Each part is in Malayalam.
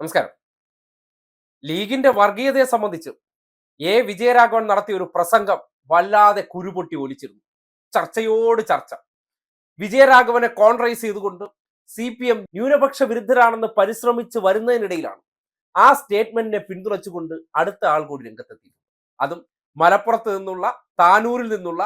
നമസ്കാരം. ലീഗിന്റെ വർഗീയതയെ സംബന്ധിച്ച് എ. വിജയരാഘവൻ നടത്തിയ ഒരു പ്രസംഗം വല്ലാതെ കുരുപൊട്ടി ഒലിച്ചിരുന്നു. ചർച്ചയോട് ചർച്ച. വിജയരാഘവനെ കോൺട്രൈസ് ചെയ്തുകൊണ്ട് സി പി എം ന്യൂനപക്ഷ വിരുദ്ധരാണെന്ന് പരിശ്രമിച്ച് വരുന്നതിനിടയിലാണ് ആ സ്റ്റേറ്റ്മെന്റിനെ പിന്തുണച്ചുകൊണ്ട് അടുത്ത ആൾ കൂടി രംഗത്തെത്തി അതും മലപ്പുറത്ത് നിന്നുള്ള താനൂരിൽ നിന്നുള്ള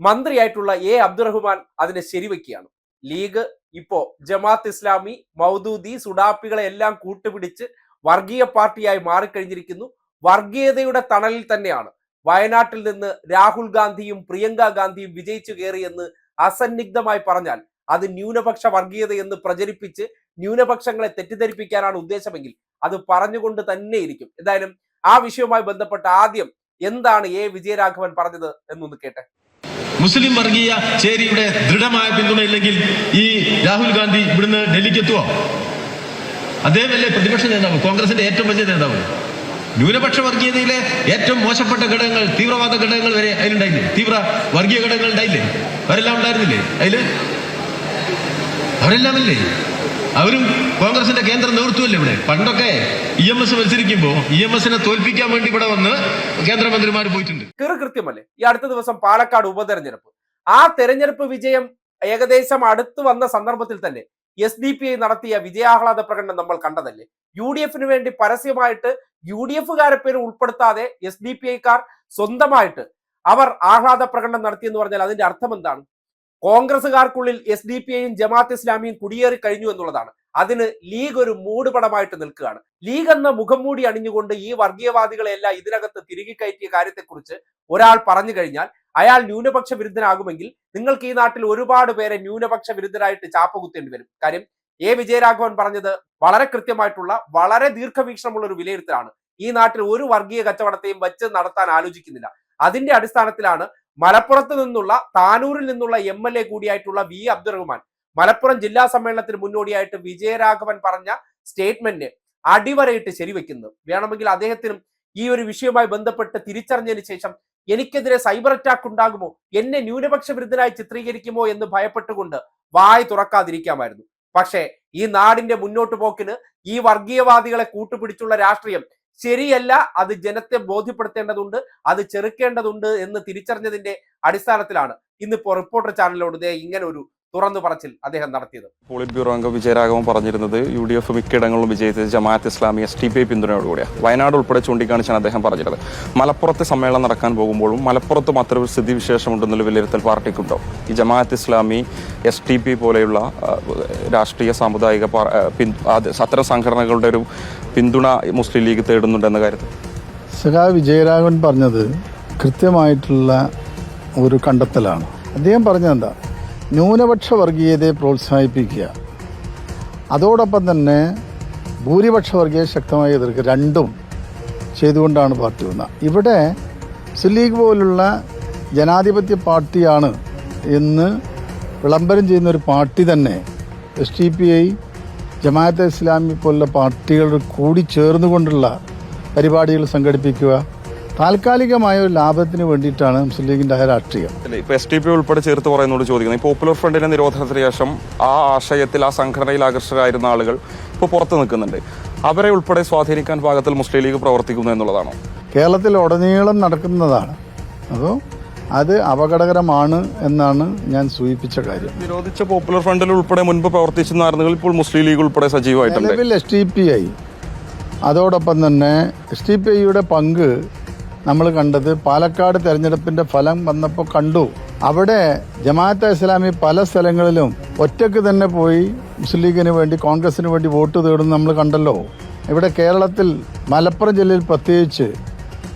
മന്ത്രിയായിട്ടുള്ള എ. അബ്ദുറഹ്മാൻ അതിനെ ശരിവെക്കുകയാണ്. ലീഗ് ഇപ്പോ ജമാഅത്ത് ഇസ്ലാമി മൗദൂദി സുഡാപ്പികളെ എല്ലാം കൂട്ടുപിടിച്ച് വർഗീയ പാർട്ടിയായി മാറിക്കഴിഞ്ഞിരിക്കുന്നു. വർഗീയതയുടെ തണലിൽ തന്നെയാണ്. വയനാട്ടിൽ നിന്ന് രാഹുൽ ഗാന്ധിയും പ്രിയങ്ക ഗാന്ധിയും വിജയിച്ചു കയറിയെന്ന് അസന്നിഗ്ധമായി പറഞ്ഞാൽ അത് ന്യൂനപക്ഷ വർഗീയത എന്ന് പ്രചരിപ്പിച്ച് ന്യൂനപക്ഷങ്ങളെ തെറ്റിദ്ധരിപ്പിക്കാനാണ് ഉദ്ദേശമെങ്കിൽ അത് പറഞ്ഞുകൊണ്ട് തന്നെ ഇരിക്കും എന്തായാലും ആ വിഷയവുമായി ബന്ധപ്പെട്ട് ആദ്യം എന്താണ് എ. വിജയരാഘവൻ പറഞ്ഞത് എന്നൊന്ന് കേട്ടെ. മുസ്ലിം വർഗീയ ചേരിയുടെ ദൃഢമായ പിന്തുണയില്ലെങ്കിൽ ഈ രാഹുൽ ഗാന്ധി ഇവിടുന്ന് ഡൽഹിക്ക് എത്തുമോ അദ്ദേഹമല്ലേ പ്രതിപക്ഷ നേതാവ്? കോൺഗ്രസിന്റെ ഏറ്റവും വലിയ നേതാവ്. ന്യൂനപക്ഷ വർഗീയതയിലെ ഏറ്റവും മോശപ്പെട്ട ഘടകങ്ങൾ തീവ്രവാദ ഘടകങ്ങൾ വരെ അതിലുണ്ടായില്ലേ? തീവ്ര വർഗീയ ഘടകങ്ങൾ ഉണ്ടായില്ലേ? അവരെല്ലാം ഉണ്ടായിരുന്നില്ലേ? അതിൽ? അവരെല്ലാം അല്ലേ അവരും കോൺഗ്രസിന്റെ കേന്ദ്ര നേതൃത്വമല്ലേ ഇവിടെ? പണ്ടൊക്കെ ഇ എം എസ് മത്സരിക്കുമ്പോൾ ഇ എം എസിനെ തോൽപ്പിക്കാൻ വേണ്ടി ഇവിടെ വന്ന് കേന്ദ്രമന്ത്രിമാർ പോയിട്ടുണ്ട്. കൃത്യമല്ലേ? ഈ അടുത്ത ദിവസം പാലക്കാട് ഉപതെരഞ്ഞെടുപ്പ്. ആ തെരഞ്ഞെടുപ്പ് വിജയം ഏകദേശം അടുത്തു വന്ന സന്ദർഭത്തിൽ തന്നെ എസ് ഡി പി ഐ നടത്തിയ വിജയാഹ്ലാദ പ്രകടനം നമ്മൾ കണ്ടതല്ലേ? യു ഡി എഫിന് വേണ്ടി പരസ്യമായിട്ട് യു ഡി എഫുകാരെ പേര് ഉൾപ്പെടുത്താതെ എസ് ഡി പി ഐക്കാർ സ്വന്തമായിട്ട് അവർ ആഹ്ലാദ പ്രകടനം നടത്തിയെന്ന് പറഞ്ഞാൽ അതിന്റെ അർത്ഥം എന്താണ്? കോൺഗ്രസുകാർക്കുള്ളിൽ എസ് ഡി പി ഐയും ജമാഅത്ത് ഇസ്ലാമിയും കുടിയേറി കഴിഞ്ഞു എന്നുള്ളതാണ്. അതിന് ലീഗ് ഒരു മൂടുപടമായിട്ട് നിൽക്കുകയാണ്. ലീഗ് എന്ന മുഖം മൂടി അണിഞ്ഞുകൊണ്ട് ഈ വർഗീയവാദികളെല്ലാം ഇതിനകത്ത് തിരികെ കയറ്റിയ കാര്യത്തെക്കുറിച്ച് ഒരാൾ പറഞ്ഞു കഴിഞ്ഞാൽ അയാൾ ന്യൂനപക്ഷ വിരുദ്ധനാകുമെങ്കിൽ നിങ്ങൾക്ക് ഈ നാട്ടിൽ ഒരുപാട് പേരെ ന്യൂനപക്ഷ വിരുദ്ധരായിട്ട് ചാപ്പ കുത്തേണ്ടി വരും. കാര്യം എ. വിജയരാഘവൻ പറഞ്ഞത് വളരെ കൃത്യമായിട്ടുള്ള വളരെ ദീർഘവീക്ഷണമുള്ള ഒരു വിലയിരുത്തലാണ്. ഈ നാട്ടിൽ ഒരു വർഗീയ കച്ചവടത്തെയും വച്ച് നടത്താൻ ആലോചിക്കുന്നില്ല. അതിന്റെ അടിസ്ഥാനത്തിലാണ് മലപ്പുറത്ത് നിന്നുള്ള താനൂരിൽ നിന്നുള്ള എം എൽ എ കൂടിയായിട്ടുള്ള വി അബ്ദുറഹ്മാൻ. മലപ്പുറം ജില്ലാ സമ്മേളനത്തിന് മുന്നോടിയായിട്ട് വിജയരാഘവൻ പറഞ്ഞ സ്റ്റേറ്റ്മെന്റ് അടിവരയിട്ട് ശരിവെക്കുന്നത് വേണമെങ്കിൽ അദ്ദേഹത്തിനും ഈ ഒരു വിഷയവുമായി ബന്ധപ്പെട്ട് തിരിച്ചറിഞ്ഞതിന് ശേഷം എനിക്കെതിരെ സൈബർ അറ്റാക്ക് ഉണ്ടാകുമോ? എന്നെ ന്യൂനപക്ഷ വിരുദ്ധനായി ചിത്രീകരിക്കുമോ എന്ന് ഭയപ്പെട്ടുകൊണ്ട് വായ് തുറക്കാതിരിക്കാമായിരുന്നു. പക്ഷേ ഈ നാടിന്റെ മുന്നോട്ട് പോക്കിന് ഈ വർഗീയവാദികളെ കൂട്ടുപിടിച്ചുള്ള രാഷ്ട്രീയം ശരിയല്ല അത് ജനത്തെ ബോധ്യപ്പെടുത്തേണ്ടതുണ്ട് അത് ചെറുക്കേണ്ടതുണ്ട് എന്ന് തിരിച്ചറിഞ്ഞതിന്റെ അടിസ്ഥാനത്തിലാണ്. ഇന്നിപ്പോ റിപ്പോർട്ടർ ചാനലിനോട് ദേ ഇങ്ങനെ ഒരു തുറന്നു പറച്ചിൽ അദ്ദേഹം നടത്തിയത്. പോളിറ്റ് ബ്യൂറോ അംഗം വിജയരാഘവൻ പറഞ്ഞിരുന്നത് യു ഡി എഫ് മിക്കയിടങ്ങളിലും വിജയിച്ചത് Jamaat Islami S D P I പിന്തുണയോടുകൂടിയാണ് Wayanad ഉൾപ്പെടെ ചൂണ്ടിക്കാണിച്ചാണ് അദ്ദേഹം പറഞ്ഞിരുന്നത്. മലപ്പുറത്ത് സമ്മേളനം നടക്കാൻ പോകുമ്പോഴും മലപ്പുറത്തും അത്തരം സ്ഥിതിവിശേഷമുണ്ടെന്നുള്ള വിലയിരുത്തൽ പാർട്ടിക്കുണ്ടോ? ഈ Jamaat Islami S D P പോലെയുള്ള രാഷ്ട്രീയ സാമുദായിക അത്തരം സംഘടനകളുടെ ഒരു പിന്തുണ മുസ്ലിം ലീഗ് തേടുന്നുണ്ടെന്ന കാര്യത്തിൽ. സഖാ വിജയരാഘവൻ പറഞ്ഞത് കൃത്യമായിട്ടുള്ള ഒരു കണ്ടെത്തലാണ്. അദ്ദേഹം പറഞ്ഞത് എന്താ? ന്യൂനപക്ഷ വർഗീയതയെ പ്രോത്സാഹിപ്പിക്കുക. അതോടൊപ്പം തന്നെ ഭൂരിപക്ഷ വർഗീയത ശക്തമായി എതിർക്കുക. രണ്ടും ചെയ്തുകൊണ്ടാണ് പാർട്ടി വന്നത്. ഇവിടെ മുസ്ലിം ലീഗ് പോലുള്ള ജനാധിപത്യ പാർട്ടിയാണ് എന്ന് വിളംബരം ചെയ്യുന്ന ഒരു പാർട്ടി തന്നെ. S D P I Jamaat-e Islami പോലുള്ള പാർട്ടികൾ കൂടി ചേർന്നുകൊണ്ടുള്ള പരിപാടികൾ സംഘടിപ്പിക്കുക. താൽക്കാലികമായ ഒരു ലാഭത്തിന് വേണ്ടിയിട്ടാണ് മുസ്ലിം ലീഗിന്റെ ആ രാഷ്ട്രീയം. ഇപ്പൊ എസ് ടി പി ഉൾപ്പെടെ ചേർത്ത് പറയുന്നതോട് ചോദിക്കുന്നത് ഈ പോപ്പുലർ ഫ്രണ്ടിന്റെ നിരോധനത്തിന് ശേഷം ആ ആശയത്തിൽ ആ സംഘടനയിൽ ആകർഷകരായിരുന്ന ആളുകൾ ഇപ്പോൾ പുറത്തു നിൽക്കുന്നുണ്ട്. അവരെ ഉൾപ്പെടെ സ്വാധീനിക്കാൻ ഭാഗത്തിൽ മുസ്ലിം ലീഗ് പ്രവർത്തിക്കുന്നു എന്നുള്ളതാണോ? കേരളത്തിൽ ഉടനീളം നടക്കുന്നതാണ്. അപ്പോൾ അത് അപകടകരമാണ് എന്നാണ് ഞാൻ സൂചിപ്പിച്ച കാര്യം. നിരോധിച്ച പോപ്പുലർ ഫ്രണ്ടിൽ ഉൾപ്പെടെ മുൻപ് പ്രവർത്തിച്ചിരുന്ന ആളുകൾ ഇപ്പോൾ മുസ്ലിം ലീഗ് ഉൾപ്പെടെ സജീവമായിട്ടുണ്ട്. നിലവിൽ എസ് ടി പി ഐ അതോടൊപ്പം തന്നെ എസ് ടി പി ഐയുടെ പങ്ക് നമ്മൾ കണ്ടത് പാലക്കാട് തെരഞ്ഞെടുപ്പിന്റെ ഫലം വന്നപ്പോൾ കണ്ടു. അവിടെ ജമാഅത്തെ ഇസ്ലാമി പല സ്ഥലങ്ങളിലും ഒറ്റയ്ക്ക് തന്നെ പോയി മുസ്ലിം ലീഗിന് വേണ്ടി കോൺഗ്രസിന് വേണ്ടി വോട്ട് തേടുന്ന നമ്മൾ കണ്ടല്ലോ. ഇവിടെ കേരളത്തിൽ മലപ്പുറം ജില്ലയിൽ പ്രത്യേകിച്ച്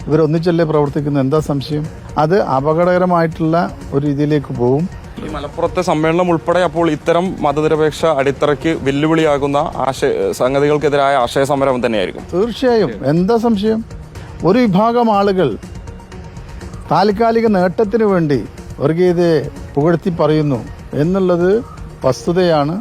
ഇവരൊന്നിച്ചല്ലേ പ്രവർത്തിക്കുന്നത്? എന്താ സംശയം? അത് അപകടകരമായിട്ടുള്ള ഒരു രീതിയിലേക്ക് പോകും. ഈ മലപ്പുറത്തെ സമ്മേളനം ഉൾപ്പെടെ അപ്പോൾ ഇത്തരം മതനിരപേക്ഷ അടിത്തറയ്ക്ക് വെല്ലുവിളിയാകുന്ന ആശയ സംഗതികൾക്കെതിരായ ആശയ സമരം തന്നെയായിരിക്കും. തീർച്ചയായും. എന്താ സംശയം? ഒരു വിഭാഗം ആളുകൾ താൽക്കാലിക നേട്ടത്തിന് വേണ്ടി വർഗീയതയെ പുകഴ്ത്തി പറയുന്നു എന്നുള്ളത് വസ്തുതയാണ്.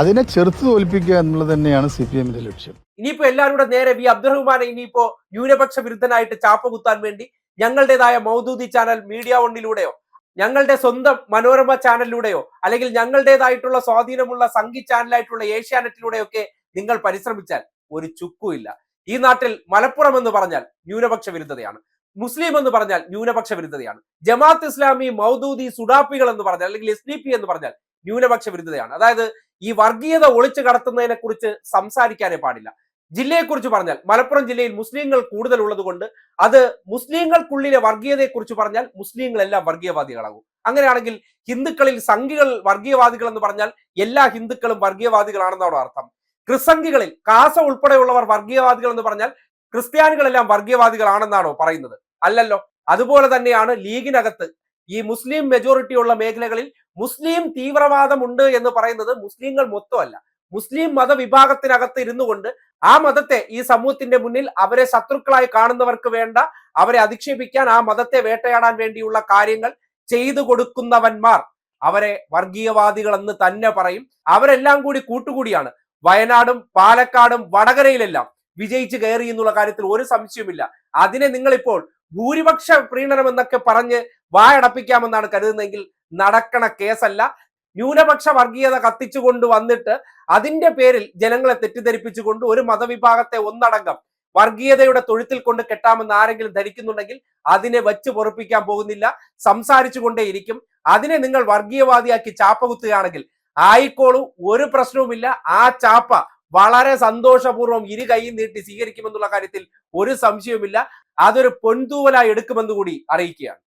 അതിനെ ചെറുത്തു തോൽപ്പിക്കുക എന്നുള്ളത് തന്നെയാണ് സി പി എമ്മിന്റെ ലക്ഷ്യം. ഇനിയിപ്പോ എല്ലാവരും കൂടെ നേരെ വി. അബ്ദുറഹ്മാനെ ഇനിയിപ്പോ ന്യൂനപക്ഷ വിരുദ്ധനായിട്ട് ചാപ്പ കുത്താൻ വേണ്ടി ഞങ്ങളുടേതായ മൗദൂദി ചാനൽ മീഡിയ ഒണ്ണിലൂടെയോ ഞങ്ങളുടെ സ്വന്തം മനോരമ ചാനലിലൂടെയോ അല്ലെങ്കിൽ ഞങ്ങളുടേതായിട്ടുള്ള സ്വാധീനമുള്ള സംഗി ചാനലായിട്ടുള്ള ഏഷ്യാനെറ്റിലൂടെയൊക്കെ നിങ്ങൾ പരിശ്രമിച്ചാൽ ഒരു ചുക്കുമില്ല. ഈ നാട്ടിൽ മലപ്പുറം എന്ന് പറഞ്ഞാൽ ന്യൂനപക്ഷ വിരുദ്ധതയാണ്. മുസ്ലിം എന്ന് പറഞ്ഞാൽ ന്യൂനപക്ഷ വിരുദ്ധതയാണ്. ജമാഅത്ത് ഇസ്ലാമി മൗദൂദി സുഡാപ്പികൾ എന്ന് പറഞ്ഞാൽ അല്ലെങ്കിൽ എസ് ഡി പി എന്ന് പറഞ്ഞാൽ ന്യൂനപക്ഷ വിരുദ്ധതയാണ്. അതായത് ഈ വർഗീയത ഒളിച്ചു കടത്തുന്നതിനെ കുറിച്ച് സംസാരിക്കാനേ പാടില്ല. ജില്ലയെക്കുറിച്ച് പറഞ്ഞാൽ മലപ്പുറം ജില്ലയിൽ മുസ്ലിങ്ങൾ കൂടുതൽ ഉള്ളത് കൊണ്ട് അത് മുസ്ലിങ്ങൾക്കുള്ളിലെ വർഗീയതയെക്കുറിച്ച് പറഞ്ഞാൽ മുസ്ലിങ്ങളെല്ലാം വർഗീയവാദികളാകും. അങ്ങനെയാണെങ്കിൽ ഹിന്ദുക്കളിൽ സംഘികൾ വർഗീയവാദികൾ എന്ന് പറഞ്ഞാൽ എല്ലാ ഹിന്ദുക്കളും വർഗീയവാദികളാണെന്നാണ് അർത്ഥം. ക്രിസംഖികളിൽ കാസ ഉൾപ്പെടെയുള്ളവർ വർഗീയവാദികൾ എന്ന് പറഞ്ഞാൽ ക്രിസ്ത്യാനികളെല്ലാം വർഗീയവാദികളാണെന്നാണോ പറയുന്നത്. അല്ലല്ലോ. അതുപോലെ തന്നെയാണ് ലീഗിനകത്ത് ഈ മുസ്ലിം മെജോറിറ്റി ഉള്ള മേഖലകളിൽ മുസ്ലിം തീവ്രവാദം ഉണ്ട് എന്ന് പറയുന്നത് മുസ്ലിങ്ങൾ മൊത്തമല്ല. മുസ്ലിം മതവിഭാഗത്തിനകത്ത് ഇരുന്നു കൊണ്ട് ആ മതത്തെ ഈ സമൂഹത്തിന്റെ മുന്നിൽ അവരെ ശത്രുക്കളായി കാണുന്നവർക്ക് വേണ്ട അവരെ അധിക്ഷേപിക്കാൻ ആ മതത്തെ വേട്ടയാടാൻ വേണ്ടിയുള്ള കാര്യങ്ങൾ ചെയ്തു കൊടുക്കുന്നവന്മാർ. അവരെ വർഗീയവാദികൾ എന്ന് തന്നെ പറയും. അവരെല്ലാം കൂടി കൂട്ടുകൂടിയാണ്. വയനാടും പാലക്കാടും വടകരയിലെല്ലാം വിജയിച്ച് കയറി എന്നുള്ള കാര്യത്തിൽ ഒരു സംശയവുമില്ല. അതിനെ നിങ്ങളിപ്പോൾ ഭൂരിപക്ഷ പ്രീണനം എന്നൊക്കെ പറഞ്ഞ് വായടപ്പിക്കാമെന്നാണ് കരുതുന്നതെങ്കിൽ നടക്കണ കേസല്ല. ന്യൂനപക്ഷ വർഗീയത കത്തിച്ചുകൊണ്ട് വന്നിട്ട് അതിന്റെ പേരിൽ ജനങ്ങളെ തെറ്റിദ്ധരിപ്പിച്ചുകൊണ്ട് ഒരു മതവിഭാഗത്തെ ഒന്നടങ്കം വർഗീയതയുടെ തൊഴുത്തിൽ കൊണ്ട് കെട്ടാമെന്ന് ആരെങ്കിലും ധരിക്കുന്നുണ്ടെങ്കിൽ അതിനെ വച്ച് പൊറപ്പിക്കാൻ പോകുന്നില്ല. സംസാരിച്ചു കൊണ്ടേയിരിക്കും. അതിനെ നിങ്ങൾ വർഗീയവാദിയാക്കി ചാപ്പ കുത്തുകയാണെങ്കിൽ ആയിക്കോളൂ ഒരു പ്രശ്നവുമില്ല. ആ ചാപ്പ വളരെ സന്തോഷപൂർവം ഇരു കൈയും നീട്ടി സ്വീകരിക്കുമെന്നുള്ള കാര്യത്തിൽ ഒരു സംശയവുമില്ല. അതൊരു പൊൻതൂവലായി എടുക്കുമെന്ന് കൂടി അറിയിക്കുകയാണ്.